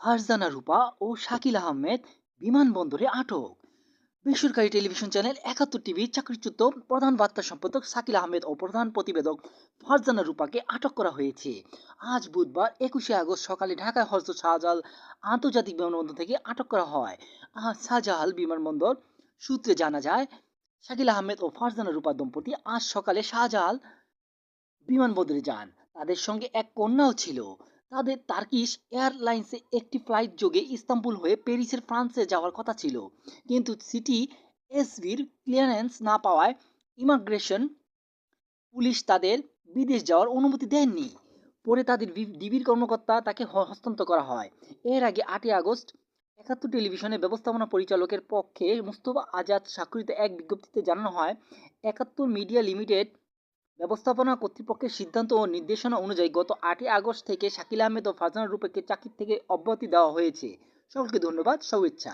ফারজানা রূপা ও শাকিল আহমেদ বিমানবন্দরে আটক। বেসরকারি টেলিভিশন চ্যানেল একাত্তর টিভির চাকরিচ্যুত প্রধান বার্তা সম্পাদক শাকিল আহমেদ ও প্রধান প্রতিবেদক ফারজানা রূপাকে আটক করা হয়েছে। আজ বুধবার একুশে আগস্ট সকালে ঢাকায় হজরত শাহজালাল আন্তর্জাতিক বিমানবন্দর থেকে আটক করা হয়। আজ শাহজালাল বিমানবন্দর সূত্রে জানা যায়, শাকিল আহমেদ ও ফারজানা রূপা দম্পতি আজ সকালে শাহজাহাল বিমানবন্দরে যান। তাদের সঙ্গে এক কন্যাও ছিল। তাদের তার্কিশ এয়ারলাইন্সে একটি ফ্লাইট যোগে ইস্তাম্বুল হয়ে প্যারিসের ফ্রান্সে যাওয়ার কথা ছিল। কিন্তু সিটি এসভির ক্লিয়ারেন্স না পাওয়ায় ইমিগ্রেশন পুলিশ তাদের বিদেশ যাওয়ার অনুমতি দেননি। পরে তাদের ডিবির কর্মকর্তা তাকে হস্তান্তর করা হয়। এর আগে আটই আগস্ট একাত্তর টেলিভিশনের ব্যবস্থাপনা পরিচালকের পক্ষে মুস্তফা আজাদ স্বাক্ষরিত এক বিজ্ঞপ্তিতে জানানো হয়, একাত্তর মিডিয়া লিমিটেড ব্যবস্থাপনা কর্তৃপক্ষের সিদ্ধান্ত ও নির্দেশনা অনুযায়ী গত আটই আগস্ট থেকে শাকিল আহমেদ ও ফারজানা রূপেকে চাকরি থেকে অব্যাহতি দেওয়া হয়েছে। সকলকে ধন্যবাদ, শুভেচ্ছা।